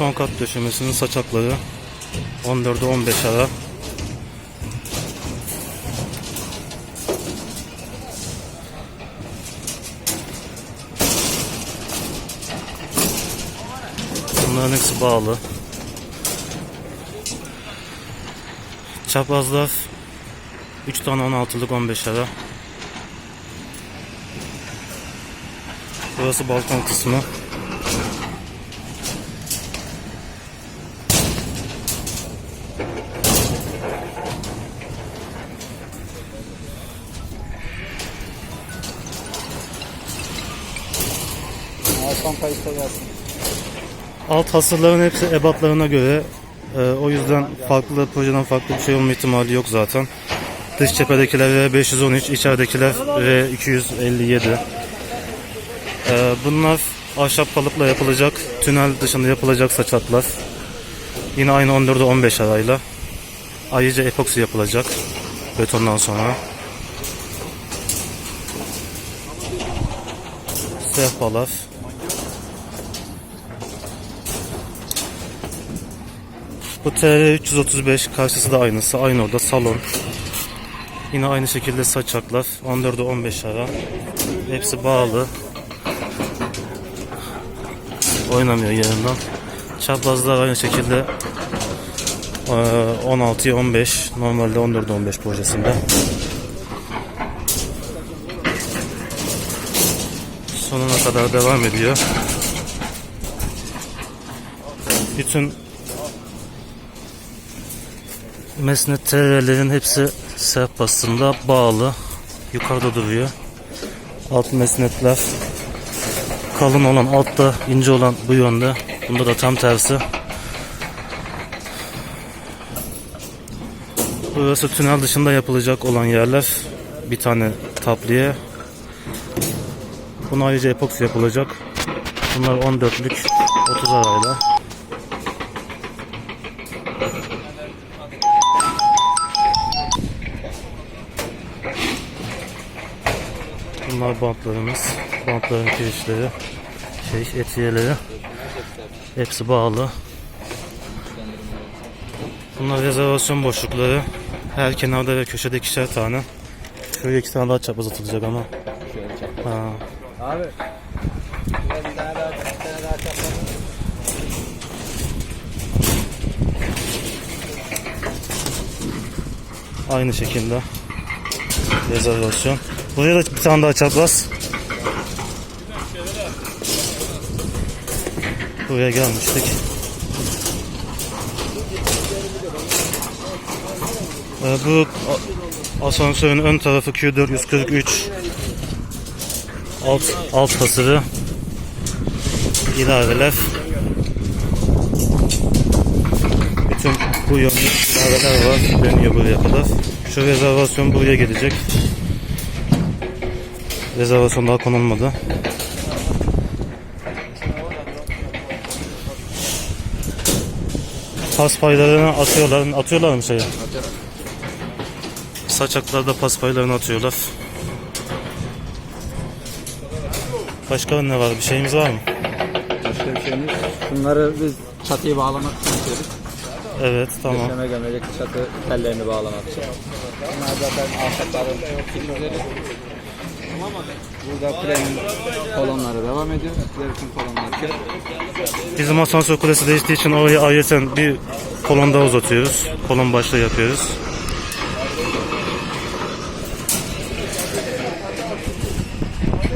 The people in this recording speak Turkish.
son kat döşemesinin saçakları 14'e 15 ara. Bunların hepsi bağlı. Çaprazlar 3 tane 16'lık 15 ara. Burası balkon kısmı. Altan kayıtta gelsin. Alt hasırların hepsi ebatlarına göre. Ee, o yüzden farklı projeden farklı bir şey olma ihtimali yok zaten. Dış cephedekiler V513, içeridekiler V257. Ee, bunlar ahşap kalıpla yapılacak, tünel dışında yapılacak saçaklar. Yine aynı 14'e 15 arayla. Ayrıca epoksi yapılacak betondan sonra. Sehpalar. Bu TR 335 karşısı da aynısı. Aynı oda salon. Yine aynı şekilde saçaklar. 14'e 15 ara. Hepsi bağlı. Oynamıyor yerinden. Çaprazlar aynı şekilde eee, 16'ya 15. Normalde 14'e 15 projesinde. Sonuna kadar devam ediyor. Bütün Mesnet TR'lerin hepsi sehpasında bağlı. Yukarıda duruyor. Alt mesnetler kalın olan altta ince olan bu yönde. Bunda da tam tersi. Burası tünel dışında yapılacak olan yerler. Bir tane tapliye. Buna ayrıca epoksi yapılacak. Bunlar 14'lük 30 arayla. Bunlar bantlarımız. Bantların kirişleri. Şey, etiyeleri. Hepsi bağlı. Bunlar rezervasyon boşlukları. Her kenarda ve köşede ikişer tane. Şöyle iki tane daha çapraz atılacak ama. Ha. Abi. Aynı şekilde. Rezervasyon. Buraya da bir tane daha çapraz. Buraya gelmiştik. Ee, bu asansörün ön tarafı Q443 alt, alt hasırı ilaveler bütün bu yönlü ilaveler var. Dönüyor buraya kadar. Şu rezervasyon buraya gelecek rezervasyon daha konulmadı pas paylarını atıyorlar atıyorlar mı şeye saçaklarda pas paylarını atıyorlar başka ne var bir şeyimiz var mı Başka bir şeyimiz. Bunları biz çatıyı bağlamak için istedik. evet tamam Döşeme gömecek çatı tellerini bağlamak için. Bunlar zaten ahşapların filizleri. Burada kulenin kolonları devam ediyor. Diğer bütün kolonlar. Bizim asansör kulesi değiştiği için orayı ayrıca bir kolon daha uzatıyoruz. Kolon başlığı yapıyoruz.